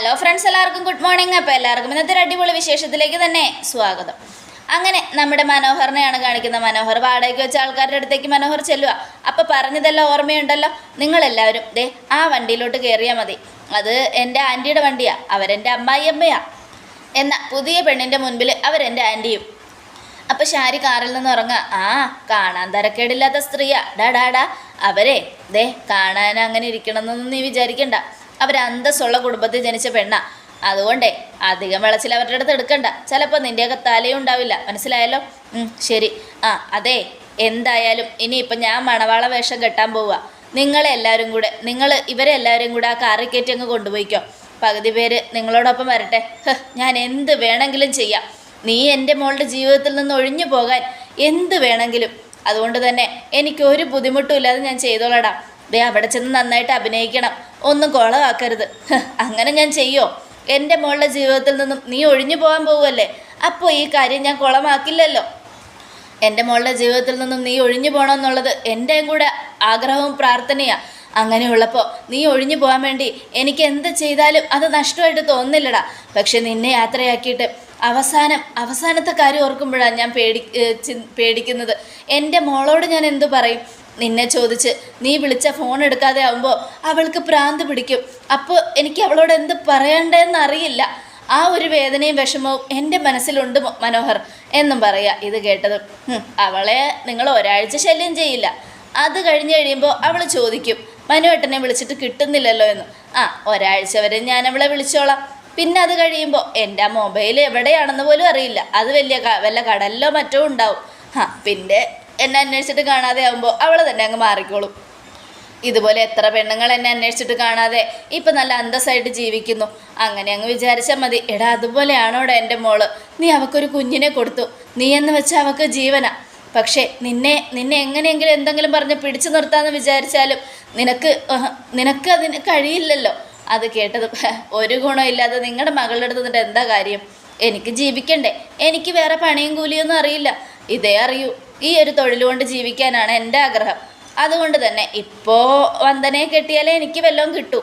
Hello friends എല്ലാവർക്കും good morning അപ്പോൾ എല്ലാവർക്കും ഇന്നത്തെ ഒരു അടിപൊളി വിശേഷത്തിലേക്ക് തന്നെ സ്വാഗതം. അങ്ങനെ നമ്മുടെ മനോഹറിനെയാണ് കാണിക്കുന്ന മനോഹർ. വാടകയ്ക്ക് വെച്ച ആൾക്കാരുടെ അടുത്തേക്ക് മനോഹർ ചെല്ലുക അപ്പോൾ പറഞ്ഞതെല്ലാം ഓർമ്മയുണ്ടല്ലോ? നിങ്ങളെല്ലാവരും ദേ ആ വണ്ടിയിലോട്ട് കയറിയാൽ മതി. അത് എന്റെ ആന്റിയുടെ വണ്ടിയാണ് അവരെന്റെ അമ്മായിയമ്മയാണ് എന്ന പുതിയ പെണ്ണിന്റെ മുൻപിൽ അവരെന്റെ ആന്റിയും. അപ്പോൾ ഷാരി കാറിൽ നിന്ന് ഉറങ്ങുക ആ കാണാൻ തരക്കേടില്ലാത്ത സ്ത്രീയാ. ഡാ ഡാ ഡാ. അവരെ ദേ കാണാൻ അങ്ങനെ ഇരിക്കണമെന്നൊന്നും നീ വിചാരിക്കണ്ട. അവർ അന്തസ്സുള്ള കുടുംബത്തിൽ ജനിച്ച പെണ്ണാ. അതുകൊണ്ടേ അധികം വിളച്ചിൽ അവരുടെ അടുത്ത് എടുക്കണ്ട. ചിലപ്പോൾ നിന്റെയൊക്കെ തലയും ഉണ്ടാവില്ല. മനസ്സിലായല്ലോ? ശരി. ആ അതെ എന്തായാലും ഇനിയിപ്പം ഞാൻ മണവാള വേഷം കെട്ടാൻ പോവുക നിങ്ങളെല്ലാവരും കൂടെ നിങ്ങൾ ഇവരെ എല്ലാവരും കൂടെ ആ കാറി കയറ്റി അങ്ങ് കൊണ്ടുപോയിക്കോ. പകുതി പേര് നിങ്ങളോടൊപ്പം വരട്ടെ. ഞാൻ എന്ത് വേണമെങ്കിലും ചെയ്യാം. നീ എന്റെ മോളുടെ ജീവിതത്തിൽ നിന്ന് ഒഴിഞ്ഞു പോകാൻ എന്ത് വേണമെങ്കിലും. അതുകൊണ്ട് തന്നെ എനിക്ക് ഒരു ബുദ്ധിമുട്ടും ഇല്ലാതെ ഞാൻ ചെയ്തോളടാ. ദേ അവിടെ ചെന്ന് നന്നായിട്ട് അഭിനയിക്കണം. ഒന്നും കുളമാക്കരുത്. അങ്ങനെ ഞാൻ ചെയ്യോ? എന്റെ മോളുടെ ജീവിതത്തിൽ നിന്നും നീ ഒഴിഞ്ഞു പോകാൻ പോവുമല്ലേ അപ്പോൾ ഈ കാര്യം ഞാൻ കുളമാക്കില്ലല്ലോ. എന്റെ മോളുടെ ജീവിതത്തിൽ നിന്നും നീ ഒഴിഞ്ഞു പോകണമെന്നുള്ളത് എന്റെയും കൂടെ ആഗ്രഹവും പ്രാർത്ഥനയാണ് അങ്ങനെയുള്ളപ്പോൾ നീ ഒഴിഞ്ഞു പോകാൻ വേണ്ടി എനിക്ക് എന്ത് ചെയ്താലും അത് നഷ്ടമായിട്ട് തോന്നുന്നില്ലടാ പക്ഷെ നിന്നെ യാത്രയാക്കിയിട്ട് അവസാനം അവസാനത്തെ കാര്യം ഓർക്കുമ്പോഴാണ് ഞാൻ പേടി പേടിക്കുന്നത്. എന്റെ മോളോട് ഞാൻ എന്തു പറയും? നിന്നെ ചോദിച്ച് നീ വിളിച്ച ഫോൺ എടുക്കാതെ ആവുമ്പോൾ അവൾക്ക് ഭ്രാന്ത് പിടിക്കും. അപ്പോൾ എനിക്ക് അവളോട് എന്ത് പറയണ്ടേന്ന് അറിയില്ല. ആ ഒരു വേദനയും വിഷമവും എന്റെ മനസ്സിലുണ്ട് മനോഹർ എന്നും പറയുക ഇത് കേട്ടത്. അവളെ നിങ്ങൾ ഒരാഴ്ച ശല്യം ചെയ്യില്ല. അത് കഴിഞ്ഞ് കഴിയുമ്പോൾ അവൾ ചോദിക്കും മനുവേട്ടനെ വിളിച്ചിട്ട് കിട്ടുന്നില്ലല്ലോ എന്ന്. ആ ഒരാഴ്ച വരെ ഞാൻ അവളെ വിളിച്ചോളാം. പിന്നെ അത് കഴിയുമ്പോൾ എന്റെ ആ മൊബൈൽ എവിടെയാണെന്ന് പോലും അറിയില്ല. അത് വലിയ വല്ല കടലിലോ മറ്റോ ഉണ്ടാവും. ആ പിന്നെ എന്നെ അന്വേഷിച്ചിട്ട് കാണാതെ ആകുമ്പോൾ അവൾ തന്നെ അങ്ങ് മാറിക്കോളും. ഇതുപോലെ എത്ര പെണ്ണുങ്ങൾ എന്നെ അന്വേഷിച്ചിട്ട് കാണാതെ ഇപ്പം നല്ല അന്തസ്സായിട്ട് ജീവിക്കുന്നു. അങ്ങനെ അങ്ങ് വിചാരിച്ചാൽ മതി. എടാ അതുപോലെയാണോടാ എന്റെ മോൾ. നീ അവക്കൊരു കുഞ്ഞിനെ കൊടുത്തു. നീ എന്ന് വെച്ചാൽ അവക്ക് ജീവന. പക്ഷേ നിന്നെ നിന്നെ എങ്ങനെയെങ്കിലും എന്തെങ്കിലും പറഞ്ഞ് പിടിച്ചു നിർത്താമെന്ന് വിചാരിച്ചാലും നിനക്ക് നിനക്ക് അതിന് കഴിയില്ലല്ലോ. അത് കേട്ടത് ഒരു ഗുണമില്ലാതെ നിങ്ങളുടെ മകളുടെ അടുത്ത് നിന്നിട്ട് എന്താ കാര്യം? എനിക്ക് ജീവിക്കണ്ടേ? എനിക്ക് വേറെ പണിയും കൂലിയൊന്നും അറിയില്ല. ഇതേ അറിയൂ. ഈ ഒരു തൊഴിൽ കൊണ്ട് ജീവിക്കാനാണ് എന്റെ ആഗ്രഹം. അതുകൊണ്ട് തന്നെ ഇപ്പോൾ വന്ദനയെ കെട്ടിയാലേ എനിക്ക് വല്ലതും കിട്ടൂ.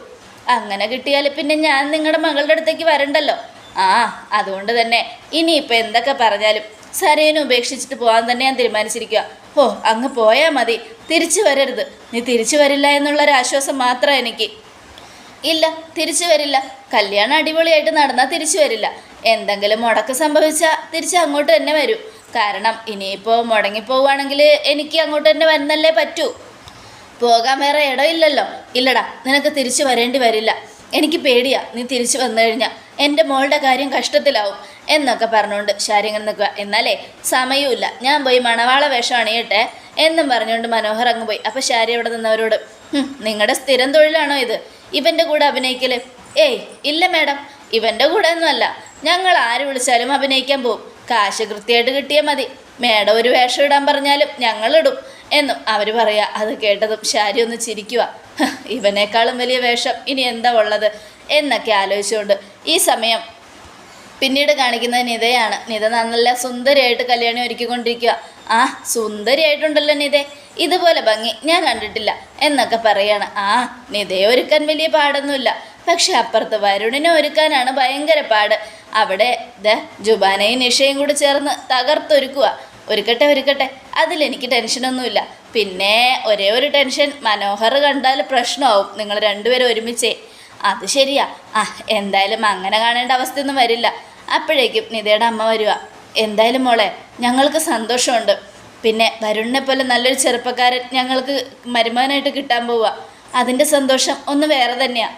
അങ്ങനെ കിട്ടിയാൽ പിന്നെ ഞാൻ നിങ്ങളുടെ മകളുടെ അടുത്തേക്ക് വരണ്ടല്ലോ. ആ അതുകൊണ്ട് തന്നെ ഇനിയിപ്പോൾ എന്തൊക്കെ പറഞ്ഞാലും സരേനെ ഉപേക്ഷിച്ചിട്ട് പോകാൻ തന്നെ ഞാൻ തീരുമാനിച്ചിരിക്കുക ഓ അങ്ങ് പോയാൽ മതി. തിരിച്ചു വരരുത്. നീ തിരിച്ചു വരില്ല എന്നുള്ളൊരു ആശ്വാസം മാത്രം എനിക്ക്. ഇല്ല തിരിച്ചു വരില്ല. കല്യാണം അടിപൊളിയായിട്ട് നടന്നാൽ തിരിച്ചു വരില്ല. എന്തെങ്കിലും മുടക്ക് സംഭവിച്ചാൽ തിരിച്ച് അങ്ങോട്ട് തന്നെ വരൂ. കാരണം ഇനിയിപ്പോൾ മുടങ്ങിപ്പോവുകയാണെങ്കിൽ എനിക്ക് അങ്ങോട്ട് തന്നെ വന്നല്ലേ പറ്റൂ. പോകാൻ വേറെ ഇടമില്ലല്ലോ ഇല്ലടാ നിനക്ക് തിരിച്ചു വരേണ്ടി വരില്ല. എനിക്ക് പേടിയാ നീ തിരിച്ചു വന്നു കഴിഞ്ഞാൽ എന്റെ മോളുടെ കാര്യം കഷ്ടത്തിലാവും എന്നൊക്കെ പറഞ്ഞുകൊണ്ട് ശാരി ഇങ്ങനെ നിൽക്കുക എന്നാലേ സമയമില്ല ഞാൻ പോയി മണവാള വേഷം അണിയട്ടെ എന്നും പറഞ്ഞുകൊണ്ട് മനോഹർ അങ്ങ് പോയി. അപ്പോൾ ശാരി അവിടെ നിന്നവരോട് നിങ്ങളുടെ സ്ഥിരം തൊഴിലാണോ ഇത്? ഇവന്റെ കൂടെ അഭിനയിക്കൽ ഏയ് ഇല്ല മാഡം. ഇവന്റെ കൂടെ ഒന്നുമല്ല. ഞങ്ങൾ ആര് വിളിച്ചാലും അഭിനയിക്കാൻ പോവും. കാശ് കൃത്യമായിട്ട് കിട്ടിയാൽ മതി. മേഡം ഒരു വേഷം ഇടാൻ പറഞ്ഞാലും ഞങ്ങളിടും എന്നും അവർ പറയാ. അത് കേട്ടതും ശാരി ഒന്ന് ചിരിക്കുക ഇവനേക്കാളും വലിയ വേഷം ഇനി എന്താ ഉള്ളത്? എന്നൊക്കെ ആലോചിച്ചുകൊണ്ട് ഈ സമയം പിന്നീട് കാണിക്കുന്നത് നിതയാണ്. നിത നല്ല സുന്ദരിയായിട്ട് കല്യാണി ഒരുക്കിക്കൊണ്ടിരിക്കുക ആ സുന്ദരിയായിട്ടുണ്ടല്ലോ നിതേ. ഇതുപോലെ ഭംഗി ഞാൻ കണ്ടിട്ടില്ല എന്നൊക്കെ പറയാണ്. ആ നിതയെ ഒരുക്കാൻ വലിയ പാടൊന്നുമില്ല. പക്ഷെ അപ്പുറത്ത് വരുണിനെ ഒരുക്കാനാണ് ഭയങ്കര പാട്. അവിടെ ദ ജുബാനയും നിഷയും കൂടി ചേർന്ന് തകർത്തൊരുക്കുക ഒരുക്കട്ടെ ഒരുക്കട്ടെ. അതിലെനിക്ക് ടെൻഷനൊന്നുമില്ല. പിന്നെ ഒരേ ഒരു ടെൻഷൻ മനോഹർ കണ്ടാൽ പ്രശ്നമാവും. നിങ്ങൾ രണ്ടുപേരും ഒരുമിച്ചേ. അത് ശരിയാ. ആ എന്തായാലും അങ്ങനെ കാണേണ്ട അവസ്ഥയൊന്നും വരില്ല. അപ്പോഴേക്കും നിതയുടെ അമ്മ വരിക എന്തായാലും മോളെ ഞങ്ങൾക്ക് സന്തോഷമുണ്ട്. പിന്നെ വരുണിനെ പോലെ നല്ലൊരു ചെറുപ്പക്കാരൻ ഞങ്ങൾക്ക് മരുമകനായിട്ട് കിട്ടാൻ പോവുക അതിന്റെ സന്തോഷം ഒന്ന് വേറെ തന്നെയാണ്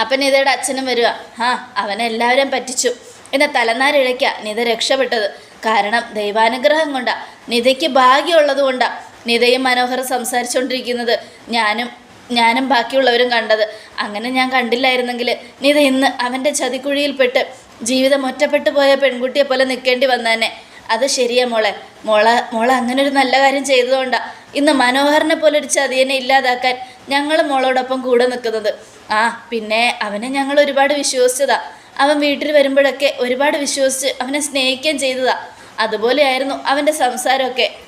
അപ്പം നിതയുടെ അച്ഛനും വരിക ആ അവനെല്ലാവരും പറ്റിച്ചു. എന്നെ തലനാരിഴയ്ക്ക നിത രക്ഷപ്പെട്ടത്. കാരണം ദൈവാനുഗ്രഹം കൊണ്ടാണ് നിതയ്ക്ക് ഭാഗ്യമുള്ളത് കൊണ്ടാണ് നിതയും മനോഹരം സംസാരിച്ചുകൊണ്ടിരിക്കുന്നത് ഞാനും ഞാനും ബാക്കിയുള്ളവരും കണ്ടത്. അങ്ങനെ ഞാൻ കണ്ടില്ലായിരുന്നെങ്കിൽ നിത ഇന്ന് അവന്റെ ചതിക്കുഴിയിൽപ്പെട്ട് ജീവിതം ഒറ്റപ്പെട്ടു പോയ പെൺകുട്ടിയെ പോലെ നിൽക്കേണ്ടി വന്നതന്നെ അത് ശരിയാ മോളെ. മോളെ മോളെ അങ്ങനെ ഒരു നല്ല കാര്യം ചെയ്തതുകൊണ്ടാണ് ഇന്ന് മനോഹറിനെ പോലെ ഒരു ചതിയനെ ഇല്ലാതാക്കാൻ ഞങ്ങൾ മോളോടൊപ്പം കൂടെ നിൽക്കുന്നത് ആ പിന്നെ അവനെ ഞങ്ങൾ ഒരുപാട് വിശ്വസിച്ചതാ. അവൻ വീട്ടിൽ വരുമ്പോഴൊക്കെ ഒരുപാട് വിശ്വസിച്ച് അവനെ സ്നേഹിക്കുകയും ചെയ്തതാ. അതുപോലെയായിരുന്നു അവന്റെ സംസാരമൊക്കെ.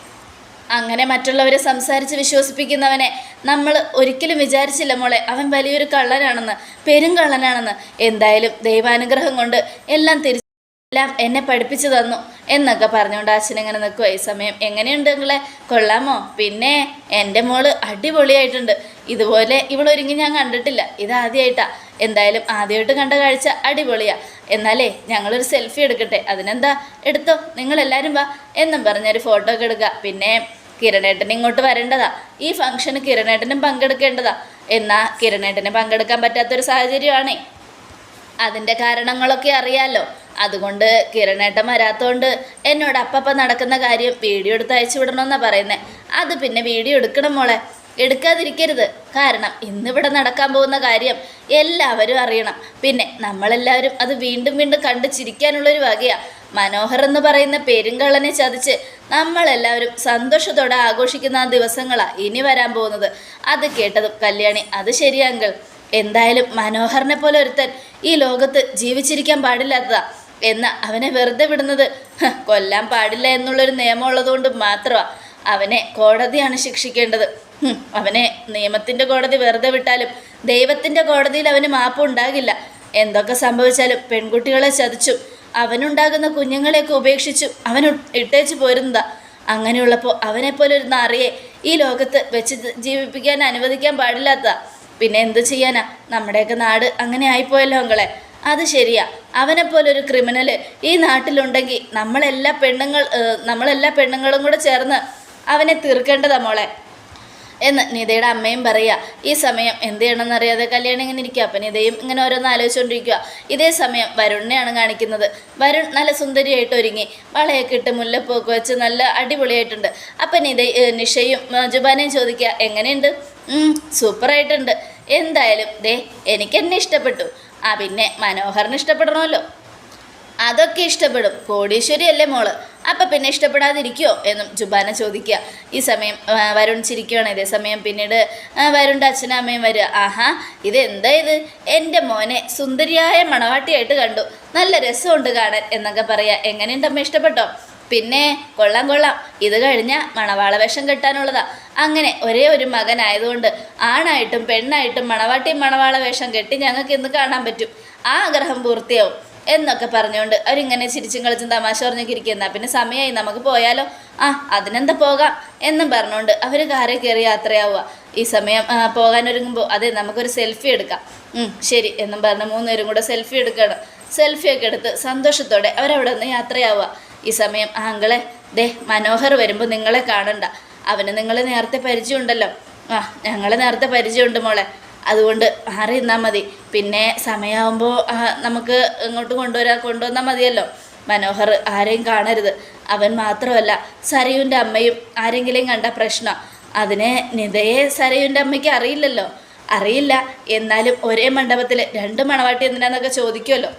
അങ്ങനെ മറ്റുള്ളവരെ സംസാരിച്ച് വിശ്വസിപ്പിക്കുന്നവനെ നമ്മൾ ഒരിക്കലും വിചാരിച്ചില്ല മോളെ. അവൻ വലിയൊരു കള്ളനാണെന്ന് പെരും കള്ളനാണെന്ന്. എന്തായാലും ദൈവാനുഗ്രഹം കൊണ്ട് എല്ലാം തിരിച്ചു എല്ലാം എന്നെ പഠിപ്പിച്ചു തന്നു എന്നൊക്കെ പറഞ്ഞുകൊണ്ട് അച്ഛനിങ്ങനെ നിൽക്കുക ഈ സമയം എങ്ങനെയുണ്ട് നിങ്ങളെ കൊള്ളാമോ? പിന്നെ എന്റെ മോൾ അടിപൊളിയായിട്ടുണ്ട്. ഇതുപോലെ ഇവളൊരുങ്ങി ഞാൻ കണ്ടിട്ടില്ല. ഇതാദ്യമായിട്ടാ എന്തായാലും ആദ്യമായിട്ട് കണ്ട കാഴ്ച അടിപൊളിയാ. എന്നാലേ ഞങ്ങളൊരു സെൽഫി എടുക്കട്ടെ. അതിനെന്താ? എടുത്തോ. നിങ്ങളെല്ലാവരും വാ എന്നും പറഞ്ഞൊരു ഫോട്ടോ ഒക്കെ എടുക്കുക. പിന്നെ കിരണേട്ടൻ ഇങ്ങോട്ട് വരേണ്ടതാ. ഈ ഫംഗ്ഷന് കിരണേട്ടനും പങ്കെടുക്കേണ്ടതാ. എന്നാ കിരണേട്ടന് പങ്കെടുക്കാൻ പറ്റാത്തൊരു സാഹചര്യമാണേ. അതിന്റെ കാരണങ്ങളൊക്കെ അറിയാലോ. അതുകൊണ്ട് കിരണേട്ടൻ വരാത്തോണ്ട് എന്നോട് അപ്പപ്പം നടക്കുന്ന കാര്യം വീഡിയോ എടുത്ത് അയച്ചു വിടണമെന്നാണ് പറയുന്നത് അത് പിന്നെ വീഡിയോ എടുക്കണം മോളെ. എടുക്കാതിരിക്കരുത്. കാരണം ഇന്നിവിടെ നടക്കാൻ പോകുന്ന കാര്യം എല്ലാവരും അറിയണം. പിന്നെ നമ്മളെല്ലാവരും അത് വീണ്ടും വീണ്ടും കണ്ടു ചിരിക്കാനുള്ളൊരു വകയാണ് മനോഹർ എന്ന് പറയുന്ന പെരുങ്കള്ളനെ ചതിച്ച് നമ്മളെല്ലാവരും സന്തോഷത്തോടെ ആഘോഷിക്കുന്ന ആ ദിവസങ്ങളാണ് ഇനി വരാൻ പോകുന്നത്. അത് കേട്ടതും കല്യാണി അത് ശരിയാങ്കൾ എന്തായാലും മനോഹറിനെ പോലെ ഒരുത്തൻ ഈ ലോകത്ത് ജീവിച്ചിരിക്കാൻ പാടില്ലാത്തതാ എന്ന അവനെ വെറുതെ വിടുന്നത്. കൊല്ലാൻ പാടില്ല എന്നുള്ളൊരു നിയമം ഉള്ളതുകൊണ്ട് മാത്രമാണ് അവനെ കോടതിയാണ് ശിക്ഷിക്കേണ്ടത്. അവനെ നിയമത്തിന്റെ കോടതി വെറുതെ വിട്ടാലും ദൈവത്തിന്റെ കോടതിയിൽ അവന് മാപ്പ് ഉണ്ടാകില്ല. എന്തൊക്കെ സംഭവിച്ചാലും പെൺകുട്ടികളെ ചതിച്ചും. അവനുണ്ടാകുന്ന കുഞ്ഞുങ്ങളെയൊക്കെ ഉപേക്ഷിച്ചു അവൻ ഇട്ടേച്ച് പോരുന്നതാ. അങ്ങനെയുള്ളപ്പോൾ അവനെപ്പോലെ ഒരു നാറിയെ ഈ ലോകത്ത് വെച്ച് ജീവിപ്പിക്കാൻ അനുവദിക്കാൻ പാടില്ലാത്ത പിന്നെ എന്ത് ചെയ്യാനാ? നമ്മുടെയൊക്കെ നാട് അങ്ങനെ ആയിപ്പോയല്ലോ അങ്കളെ. അത് ശരിയാ. അവനെപ്പോലെ ഒരു ക്രിമിനൽ ഈ നാട്ടിലുണ്ടെങ്കിൽ നമ്മളെല്ലാ പെണ്ണുങ്ങൾ നമ്മളെല്ലാ പെണ്ണുങ്ങളും കൂടെ ചേർന്ന് അവനെ തീർക്കേണ്ടതാ മോളെ. എന്ന് നിതയുടെ അമ്മയും പറയുക ഈ സമയം എന്ത് ചെയ്യണമെന്ന് അറിയാതെ കല്യാണം ഇങ്ങനെ ഇരിക്കുക. അപ്പം നിതയും ഇങ്ങനെ ഓരോന്ന് ആലോചിച്ചുകൊണ്ടിരിക്കുക ഇതേ സമയം വരുണിനെയാണ് കാണിക്കുന്നത്. വരുൺ നല്ല സുന്ദരിയായിട്ട് ഒരുങ്ങി വളയൊക്കെ ഇട്ട് മുല്ലപ്പൊക്കെ വെച്ച് നല്ല അടിപൊളിയായിട്ടുണ്ട്. അപ്പം നിത നിഷയും ജുബാനയും ചോദിക്കുക എങ്ങനെയുണ്ട്? "ഉം, സൂപ്പറായിട്ടുണ്ട്. എന്തായാലും ദേ എനിക്ക് എന്നെ ഇഷ്ടപ്പെട്ടു. ആ പിന്നെ മനോഹറിന് ഇഷ്ടപ്പെടണമല്ലോ. അതൊക്കെ ഇഷ്ടപ്പെടും. കോടീശ്വരി അല്ലേ മോൾ? അപ്പം പിന്നെ ഇഷ്ടപ്പെടാതിരിക്കോ? എന്നും ജുബാന ചോദിക്കുക. ഈ സമയം വരുൺ ചിരിക്കുകയാണ് ഇതേ സമയം. പിന്നീട് വരുണിന്റെ അച്ഛനും അമ്മയും വരിക. ആഹാ എന്താ ഇത്? എന്റെ മോനെ സുന്ദരിയായ മണവാട്ടിയായിട്ട് കണ്ടു. നല്ല രസമുണ്ട് കാണാൻ എന്നൊക്കെ പറയാ. എങ്ങനെയുണ്ട് അമ്മ ഇഷ്ടപ്പെട്ടോ? പിന്നെ കൊള്ളാം കൊള്ളാം. ഇത് കഴിഞ്ഞ മണവാള വേഷം കെട്ടാനുള്ളതാ. അങ്ങനെ ഒരേ ഒരു മകനായതുകൊണ്ട് ആണായിട്ടും പെണ്ണായിട്ടും മണവാട്ടിയും മണവാള വേഷം കെട്ടി ഞങ്ങൾക്ക് ഇന്ന് കാണാൻ പറ്റും. ആ ആഗ്രഹം പൂർത്തിയാവും. എന്നൊക്കെ പറഞ്ഞുകൊണ്ട് അവരിങ്ങനെ ചിരിച്ചും കളിച്ചും തമാശ പറഞ്ഞൊക്കെ ഇരിക്കുന്ന പിന്നെ സമയമായി നമുക്ക് പോയാലോ? ആ അതിനെന്താ പോകാം എന്നും പറഞ്ഞുകൊണ്ട് അവർ കാറിൽ കയറി യാത്രയാവുക ഈ സമയം പോകാനൊരുങ്ങുമ്പോൾ അതെ നമുക്കൊരു സെൽഫി എടുക്കാം. ശരി എന്നും പറഞ്ഞ് മൂന്നുപേരും കൂടെ സെൽഫി എടുക്കണം. സെൽഫിയൊക്കെ എടുത്ത് സന്തോഷത്തോടെ അവരവിടെ നിന്ന് യാത്രയാവുക ഈ സമയം ആ അങ്കളെ ദേ മനോഹർ വരുമ്പോൾ നിങ്ങളെ കാണണ്ട. അവന് നിങ്ങളെ നേരത്തെ പരിചയമുണ്ടല്ലോ. ആ ഞങ്ങളെ നേരത്തെ പരിചയമുണ്ട് മോളെ. അതുകൊണ്ട് മാറി നിന്നാൽ മതി. പിന്നെ സമയമാകുമ്പോൾ നമുക്ക് ഇങ്ങോട്ട് കൊണ്ടുവരാ കൊണ്ടുവന്നാൽ മതിയല്ലോ. മനോഹർ ആരെയും കാണരുത്. അവൻ മാത്രമല്ല സരയുന്റെ അമ്മയും ആരെങ്കിലും കണ്ട പ്രശ്നം. അതിനെ നിതയെ സരയുന്റെ അമ്മയ്ക്ക് അറിയില്ലല്ലോ. അറിയില്ല. എന്നാലും ഒരേ മണ്ഡപത്തിൽ രണ്ട് മണവാട്ടി എന്തിനാന്നൊക്കെ ചോദിക്കുമല്ലോ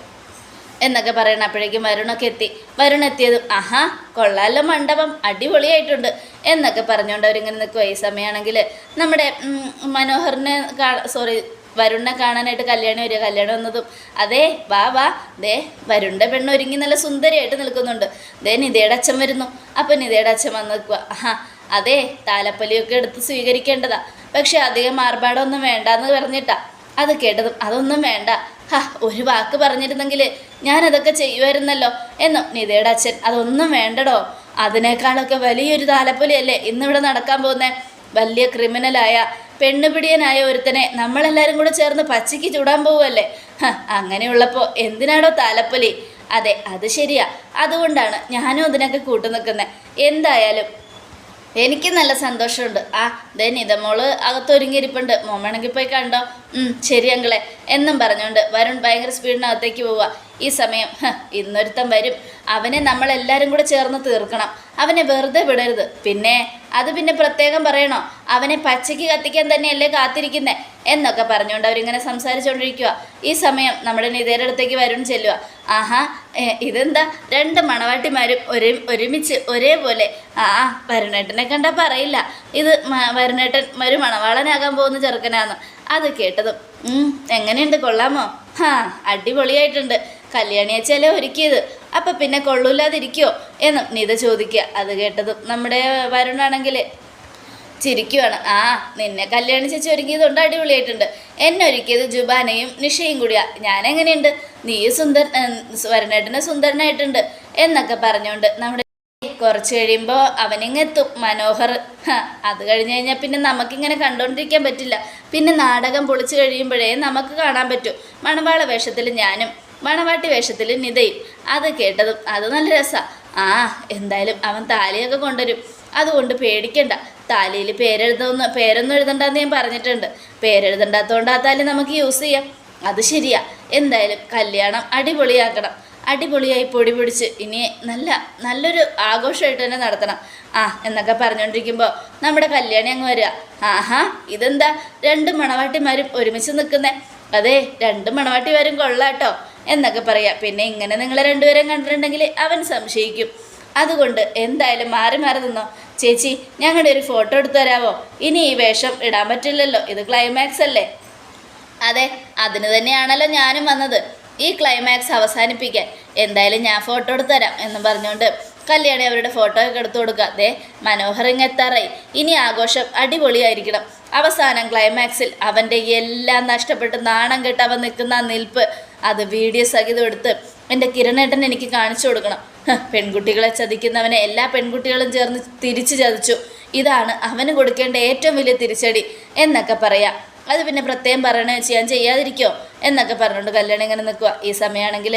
എന്നൊക്കെ പറയണം അപ്പോഴേക്കും വരുണൊക്കെ എത്തി. വരുൺ എത്തിയതും ആഹാ കൊള്ളാലോ മണ്ഡപം അടിപൊളിയായിട്ടുണ്ട്. എന്നൊക്കെ പറഞ്ഞുകൊണ്ട് അവരിങ്ങനെ നിൽക്കുക ഈ സമയമാണെങ്കിൽ നമ്മുടെ മനോഹറിനെ സോറി വരുണിനെ കാണാനായിട്ട് കല്യാണി വരിക കല്യാണം വന്നതും അതേ വാ വാ ദേ വരുണിന്റെ പെണ്ണ് ഒരുങ്ങി നല്ല സുന്ദരിയായിട്ട് നിൽക്കുന്നുണ്ട്. ദേ നിതയുടെ അച്ഛൻ വരുന്നു. അപ്പം നിതയുടെ അച്ഛൻ വന്ന് നിൽക്കുക ആഹാ അതെ താലപ്പൊലിയൊക്കെ എടുത്ത് സ്വീകരിക്കേണ്ടതാ. പക്ഷെ അധികം ആർഭാടമൊന്നും വേണ്ടാന്ന് പറഞ്ഞിട്ടാ. അത് കേട്ടതും അതൊന്നും വേണ്ട ഒരു വാക്ക് പറഞ്ഞിരുന്നെങ്കിൽ ഞാനതൊക്കെ ചെയ്യുമായിരുന്നല്ലോ. എന്നും നിതയുടെ അച്ഛൻ അതൊന്നും വേണ്ടടോ. അതിനേക്കാളൊക്കെ വലിയൊരു താലപ്പൊലിയല്ലേ ഇന്നിവിടെ നടക്കാൻ പോകുന്നേ? വലിയ ക്രിമിനലായ പെണ്ണുപിടിയനായ ഒരുത്തനെ നമ്മളെല്ലാവരും കൂടെ ചേർന്ന് പച്ചയ്ക്ക് ചൂടാൻ പോവുമല്ലേ അങ്ങനെയുള്ളപ്പോൾ എന്തിനാണോ താലപ്പൊലി? അതെ അത് ശരിയാ. അതുകൊണ്ടാണ് ഞാനും അതിനൊക്കെ കൂട്ടു നിൽക്കുന്നത് എന്തായാലും എനിക്ക് നല്ല സന്തോഷമുണ്ട്. ആ ദേ നിതമോൾ അകത്തൊരുങ്ങിയിരിപ്പുണ്ട്. മോമാണെങ്കിൽ പോയി കണ്ടോ? ശരി അങ്കളെ. എന്നും പറഞ്ഞുകൊണ്ട് വരുൺ ഭയങ്കര സ്പീഡിനകത്തേക്ക് പോവുക ഈ സമയം ഇന്നൊരുത്തം വരും. അവനെ നമ്മളെല്ലാരും കൂടെ ചേർന്ന് തീർക്കണം. അവനെ വെറുതെ വിടരുത്. പിന്നെ അത് പിന്നെ പ്രത്യേകം പറയണോ? അവനെ പച്ചയ്ക്ക് കത്തിക്കാൻ തന്നെയല്ലേ കാത്തിരിക്കുന്നത് എന്നൊക്കെ പറഞ്ഞുകൊണ്ട് അവരിങ്ങനെ സംസാരിച്ചുകൊണ്ടിരിക്കുക ഈ സമയം നമ്മുടെ നിതയുടെ അടുത്തേക്ക് വരുൺ ചെല്ലുക ആഹാ ഇതെന്താ? രണ്ട് മണവാട്ടിമാരും ഒരു ഒരുമിച്ച് ഒരേപോലെ. ആ വരുണേട്ടനെ കണ്ടാൽ പറയില്ല. ഇത് വരുണേട്ടൻ ഒരു മണവാളനാകാൻ പോകുന്ന ചെറുക്കനാന്ന്. അത് കേട്ടതും "ഉം, എങ്ങനെയുണ്ട് കൊള്ളാമോ? ഹാ അടിപൊളിയായിട്ടുണ്ട്. കല്യാണിയച്ചല്ലേ ഒരുക്കിയത്? അപ്പം പിന്നെ കൊള്ളൂല്ലാതിരിക്കുമോ എന്നും നിത ചോദിക്കുക. അത് കേട്ടതും നമ്മുടെ വരുണാണെങ്കിൽ ചിരിക്കുവാണ്. ആ നിന്നെ കല്യാണി ചേച്ചി ഒരുക്കിയതുകൊണ്ട് അടിപൊളിയായിട്ടുണ്ട്. എന്നെ ഒരുക്കിയത് ജുബാനയും നിഷയും കൂടിയാ. ഞാനെങ്ങനെയുണ്ട്? നീ സുന്ദർ വരണേട്ടന് സുന്ദരനായിട്ടുണ്ട് എന്നൊക്കെ പറഞ്ഞുകൊണ്ട് നമ്മുടെ കുറച്ച് കഴിയുമ്പോൾ അവനിങ്ങെത്തും മനോഹർ. അത് കഴിഞ്ഞ് കഴിഞ്ഞാൽ പിന്നെ നമുക്കിങ്ങനെ കണ്ടുകൊണ്ടിരിക്കാൻ പറ്റില്ല. പിന്നെ നാടകം പൊളിച്ചു കഴിയുമ്പോഴേ നമുക്ക് കാണാൻ പറ്റൂ. മണവാള വേഷത്തിൽ ഞാനും മണവാട്ടി വേഷത്തിൽ നിതയും അത് കേട്ടതും അത് നല്ല രസമാണ് ആ എന്തായാലും അവൻ താലിയൊക്കെ കൊണ്ടുവരും. അതുകൊണ്ട് പേടിക്കണ്ട. താലിയിൽ പേരെഴുതുന്ന പേരൊന്നും എഴുതണ്ടെന്ന് ഞാൻ പറഞ്ഞിട്ടുണ്ട്. പേരെഴുതണ്ടാത്തതുകൊണ്ട് ആ താലി നമുക്ക് യൂസ് ചെയ്യാം. അത് ശരിയാ. എന്തായാലും കല്യാണം അടിപൊളിയാക്കണം. അടിപൊളിയായി പൊടി പിടിച്ച് ഇനി നല്ല നല്ലൊരു ആഘോഷമായിട്ട് തന്നെ നടത്തണം. ആ എന്നൊക്കെ പറഞ്ഞുകൊണ്ടിരിക്കുമ്പോൾ നമ്മുടെ കല്യാണി അങ്ങ് വരിക ആഹാ ഇതെന്താ? രണ്ട് മണവാട്ടിമാരും ഒരുമിച്ച് നിൽക്കുന്നേ അതെ രണ്ട് മണവാട്ടിമാരും കൊള്ളാട്ടോ എന്നൊക്കെ പറയാം. പിന്നെ ഇങ്ങനെ നിങ്ങൾ രണ്ടുപേരും കണ്ടിട്ടുണ്ടെങ്കിൽ അവൻ സംശയിക്കും. അതുകൊണ്ട് എന്തായാലും മാറി മാറി നിന്നോ. ചേച്ചി ഞങ്ങളുടെ ഒരു ഫോട്ടോ എടുത്തു തരാമോ ഇനി ഈ വേഷം ഇടാൻ പറ്റില്ലല്ലോ. ഇത് ക്ലൈമാക്സ് അല്ലേ? അതെ അതിന് തന്നെയാണല്ലോ ഞാനും വന്നത്. ഈ ക്ലൈമാക്സ് അവസാനിപ്പിക്കാൻ. എന്തായാലും ഞാൻ ഫോട്ടോ എടുത്തു തരാം എന്ന് പറഞ്ഞുകൊണ്ട് കല്യാണി അവരുടെ ഫോട്ടോ ഒക്കെ എടുത്തു കൊടുക്കുക. അതെ മനോഹർ ഇങ്ങെത്താറായി ഇനി ആഘോഷം അടിപൊളിയായിരിക്കണം. അവസാനം ക്ലൈമാക്സിൽ അവന്റെ എല്ലാം നഷ്ടപ്പെട്ട് നാണം കെട്ടവൻ നിൽക്കുന്ന നിൽപ്പ്. അത് വീഡിയോ സഹിതം എടുത്ത് എന്റെ കിരണേട്ടൻ എനിക്ക് കാണിച്ചു കൊടുക്കണം. പെൺകുട്ടികളെ ചതിക്കുന്നവനെ എല്ലാ പെൺകുട്ടികളും ചേർന്ന് തിരിച്ചു ചതിച്ചു. ഇതാണ് അവന് കൊടുക്കേണ്ട ഏറ്റവും വലിയ തിരിച്ചടി എന്നൊക്കെ പറയാം. അത് പിന്നെ പ്രത്യേകം പറയണ ചെയ്യാൻ ചെയ്യാതിരിക്കോ എന്നൊക്കെ പറഞ്ഞുകൊണ്ട് കല്യാണം ഇങ്ങനെ നിൽക്കുക ഈ സമയമാണെങ്കിൽ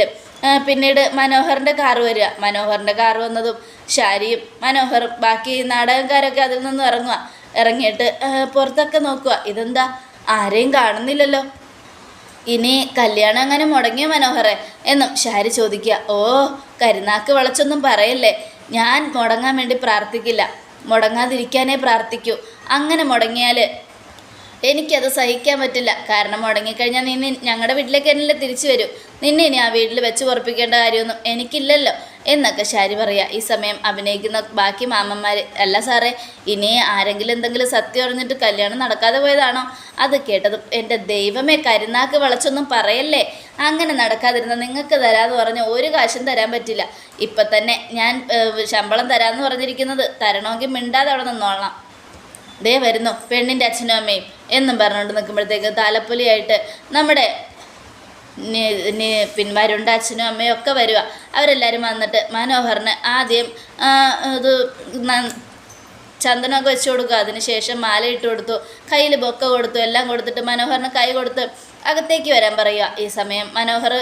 പിന്നീട് മനോഹറിന്റെ കാറ് വരിക. മനോഹറിന്റെ കാറ് വന്നതും ഷാരിയും മനോഹറും ബാക്കി നാടകക്കാരൊക്കെ അതിൽ നിന്നും ഇറങ്ങുക ഇറങ്ങിയിട്ട് പുറത്തൊക്കെ നോക്കുക ഇതെന്താ? ആരെയും കാണുന്നില്ലല്ലോ. ഇനി കല്യാണം അങ്ങനെ മുടങ്ങിയ മനോഹറെ? എന്നും ഷാരി ചോദിക്കുക. ഓ കരുനാക്ക് വളച്ചൊന്നും പറയല്ലേ? ഞാൻ മുടങ്ങാൻ വേണ്ടി പ്രാർത്ഥിക്കില്ല. മുടങ്ങാതിരിക്കാനേ പ്രാർത്ഥിക്കൂ. അങ്ങനെ മുടങ്ങിയാൽ എനിക്കത് സഹിക്കാൻ പറ്റില്ല. കാരണം മുടങ്ങിക്കഴിഞ്ഞാൽ നിന്നെ ഞങ്ങളുടെ വീട്ടിലേക്ക് തന്നെ തിരിച്ചു വരും. നിന്നെ ഇനി ആ വീട്ടിൽ വെച്ച് ഉറപ്പിക്കേണ്ട കാര്യമൊന്നും എനിക്കില്ലല്ലോ. എന്നൊക്കെ ശാരി പറയുക ഈ സമയം അഭിനയിക്കുന്ന ബാക്കി മാമന്മാർ അല്ല സാറേ ഇനി ആരെങ്കിലും എന്തെങ്കിലും സത്യം അറിഞ്ഞിട്ട് കല്യാണം നടക്കാതെ പോയതാണോ? അത് കേട്ടതും എന്റെ ദൈവമേ കരുനാക്ക് വളച്ചൊന്നും പറയല്ലേ? അങ്ങനെ നടക്കാതിരുന്ന നിങ്ങൾക്ക് തരാമെന്ന് പറഞ്ഞ് ഒരു കാശും തരാൻ പറ്റില്ല. ഇപ്പം തന്നെ ഞാൻ ശമ്പളം തരാമെന്ന് പറഞ്ഞിരിക്കുന്നത്. തരണമെങ്കിൽ മിണ്ടാതെ അവിടെ നിന്നോളാം. ദേ വരുന്നു പെണ്ണിന്റെ അച്ഛനും അമ്മയും എന്നും പറഞ്ഞുകൊണ്ട് നിൽക്കുമ്പോഴത്തേക്ക് താലപ്പൊലിയായിട്ട് നമ്മുടെ പിന്മാരുണ്ട അച്ഛനും അമ്മയും ഒക്കെ വരിക അവരെല്ലാവരും വന്നിട്ട് മനോഹറിന് ആദ്യം ഇത് ചന്ദനമൊക്കെ വെച്ച് കൊടുക്കുക. അതിനുശേഷം മാല ഇട്ട് കൊടുത്തു കയ്യിൽ ബൊക്ക കൊടുത്തു എല്ലാം കൊടുത്തിട്ട് മനോഹറിന് കൈ കൊടുത്ത് അകത്തേക്ക് വരാൻ പറയുക ഈ സമയം മനോഹർ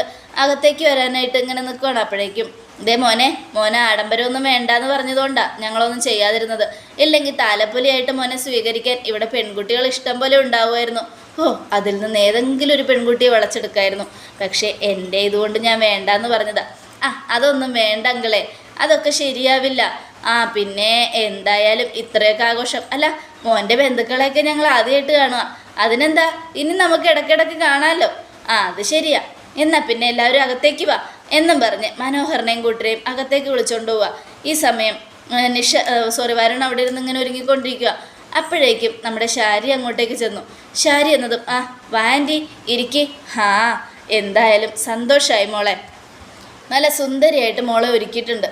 അകത്തേക്ക് വരാനായിട്ട് ഇങ്ങനെ നിൽക്കുകയാണ് അപ്പോഴേക്കും ഇതേ മോനെ മോനെ ആഡംബരമൊന്നും വേണ്ടാന്ന് പറഞ്ഞതുകൊണ്ടാണ് ഞങ്ങളൊന്നും ചെയ്യാതിരുന്നത്. ഇല്ലെങ്കിൽ താലപ്പൊലിയായിട്ട് മോനെ സ്വീകരിക്കാൻ ഇവിടെ പെൺകുട്ടികൾ ഇഷ്ടം പോലെ ഉണ്ടാവുമായിരുന്നു. ഓ അതിൽ നിന്ന് ഏതെങ്കിലും ഒരു പെൺകുട്ടിയെ വളച്ചെടുക്കായിരുന്നു. പക്ഷേ എന്റെ ഇതുകൊണ്ട് ഞാൻ വേണ്ടാന്ന് പറഞ്ഞതാ. ആ അതൊന്നും വേണ്ട അങ്കിളെ. അതൊക്കെ ശരിയാവില്ല. ആ പിന്നെ എന്തായാലും ഇത്രയൊക്കെ ആഘോഷം. അല്ല മോന്റെ ബന്ധുക്കളെയൊക്കെ ഞങ്ങൾ ആദ്യമായിട്ട് കാണുക അതിനെന്താ? ഇനി നമുക്ക് ഇടയ്ക്കിടയ്ക്ക് കാണാമല്ലോ ആ അത് ശരിയാ. എന്നാ പിന്നെ എല്ലാവരും അകത്തേക്ക് വാ. എന്നും പറഞ്ഞ് മനോഹരനെയും കൂട്ടരെയും അകത്തേക്ക് വിളിച്ചുകൊണ്ട് പോവുക ഈ സമയം നിഷ സോറി വരുൺ അവിടെ ഇരുന്ന് ഇങ്ങനെ ഒരുങ്ങിക്കൊണ്ടിരിക്കുക അപ്പോഴേക്കും നമ്മുടെ ശാരി അങ്ങോട്ടേക്ക് ചെന്നു. ശാരി എന്നതും ആ വാന്റി ഇരിക്കേ. ഹാ എന്തായാലും സന്തോഷമായി മോളെ. നല്ല സുന്ദരിയായിട്ട് മോളെ ഒരുക്കിയിട്ടുണ്ട്.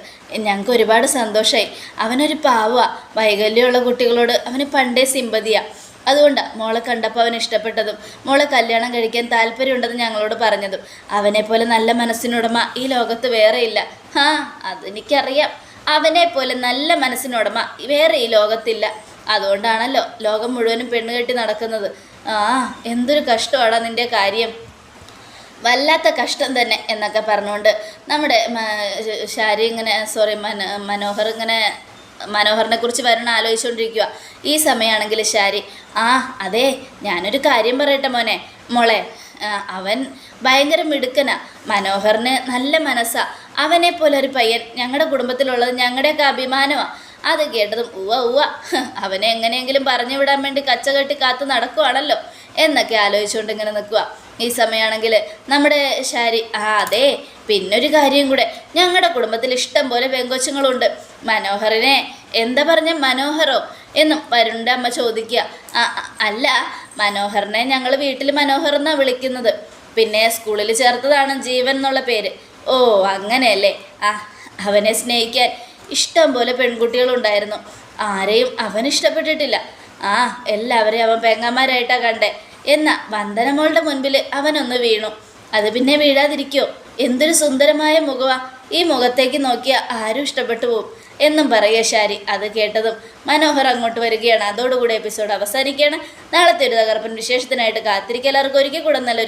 ഞങ്ങൾക്ക് ഒരുപാട് സന്തോഷമായി അവനൊരു പാവ വൈകല്യമുള്ള കുട്ടികളോട് അവന് പണ്ടേ സിമ്പതിയാ. അതുകൊണ്ടാണ് മോളെ കണ്ടപ്പോൾ അവന് ഇഷ്ടപ്പെട്ടതും മോളെ കല്യാണം കഴിക്കാൻ താല്പര്യമുണ്ടെന്ന് ഞങ്ങളോട് പറഞ്ഞതും. അവനെ പോലെ നല്ല മനസ്സിനുടമ ഈ ലോകത്ത് വേറെയില്ല ഹാ അതെനിക്കറിയാം. അവനെ പോലെ നല്ല മനസ്സിനുടമ വേറെ ഈ ലോകത്തില്ല. അതുകൊണ്ടാണല്ലോ ലോകം മുഴുവനും പെണ്ണ് കെട്ടി നടക്കുന്നത്. ആ എന്തൊരു കഷ്ടമാടാ നിന്റെ കാര്യം. വല്ലാത്ത കഷ്ടം തന്നെ എന്നൊക്കെ പറഞ്ഞുകൊണ്ട് നമ്മുടെ ശാരി ഇങ്ങനെ സോറി മന മനോഹർ ഇങ്ങനെ മനോഹറിനെ കുറിച്ച് വരണം ആലോചിച്ചുകൊണ്ടിരിക്കുക ഈ സമയമാണെങ്കിൽ ശാരി ആ അതെ ഞാനൊരു കാര്യം പറയട്ടെ മോനെ. മോളെ അവൻ ഭയങ്കര മിടുക്കനാ. മനോഹറിന് നല്ല മനസ്സാ. അവനെ ഒരു പയ്യൻ ഞങ്ങളുടെ കുടുംബത്തിലുള്ളത് ഞങ്ങളുടെയൊക്കെ അഭിമാനമാണ് അത് കേട്ടതും ഉവ ഉവ അവനെ എങ്ങനെയെങ്കിലും പറഞ്ഞു വിടാൻ വേണ്ടി കച്ച കെട്ടി കാത്തു നടക്കുവാണല്ലോ എന്നൊക്കെ ആലോചിച്ചുകൊണ്ട് ഇങ്ങനെ നിൽക്കുക ഈ സമയമാണെങ്കിൽ നമ്മുടെ ശാരി ആ അതെ പിന്നൊരു കാര്യം കൂടെ. ഞങ്ങളുടെ കുടുംബത്തിൽ ഇഷ്ടം പോലെ പെങ്കൊച്ചുങ്ങളുണ്ട് മനോഹറിനെ എന്താ പറഞ്ഞ മനോഹറോ എന്നും വരുണിന്റെ അമ്മ ചോദിക്കുക. അല്ല മനോഹറിനെ ഞങ്ങൾ വീട്ടിൽ മനോഹർ എന്നാണ് വിളിക്കുന്നത്. പിന്നെ സ്കൂളിൽ ചേർത്തതാണ് ജീവൻ എന്നുള്ള പേര്. ഓ അങ്ങനെയല്ലേ? ആ അവനെ സ്നേഹിക്കാൻ ഇഷ്ടം പോലെ പെൺകുട്ടികളുണ്ടായിരുന്നു. ആരെയും അവൻ ഇഷ്ടപ്പെട്ടിട്ടില്ല. ആ എല്ലാവരെയും അവൻ പെങ്ങന്മാരായിട്ടാ കണ്ടേ. എന്നാ വന്ദനമോളുടെ മുൻപിൽ അവനൊന്ന് വീണു. അത് പിന്നെ വീഴാതിരിക്കോ? എന്തൊരു സുന്ദരമായ മുഖമാ ഈ മുഖത്തേക്ക് നോക്കിയ ആരും ഇഷ്ടപ്പെട്ടു പോകും എന്നും പറയുക ശാരി. അത് കേട്ടതും മനോഹർ അങ്ങോട്ട് വരികയാണ്. അതോടുകൂടി എപ്പിസോഡ് അവസാനിക്കുകയാണ്. നാളത്തെ ഒരു തകർപ്പൻ വിശേഷത്തിനായിട്ട് കാത്തിരിക്കുക. എല്ലാവർക്കും ഒരിക്കൽ കൂടെ നല്ലൊരു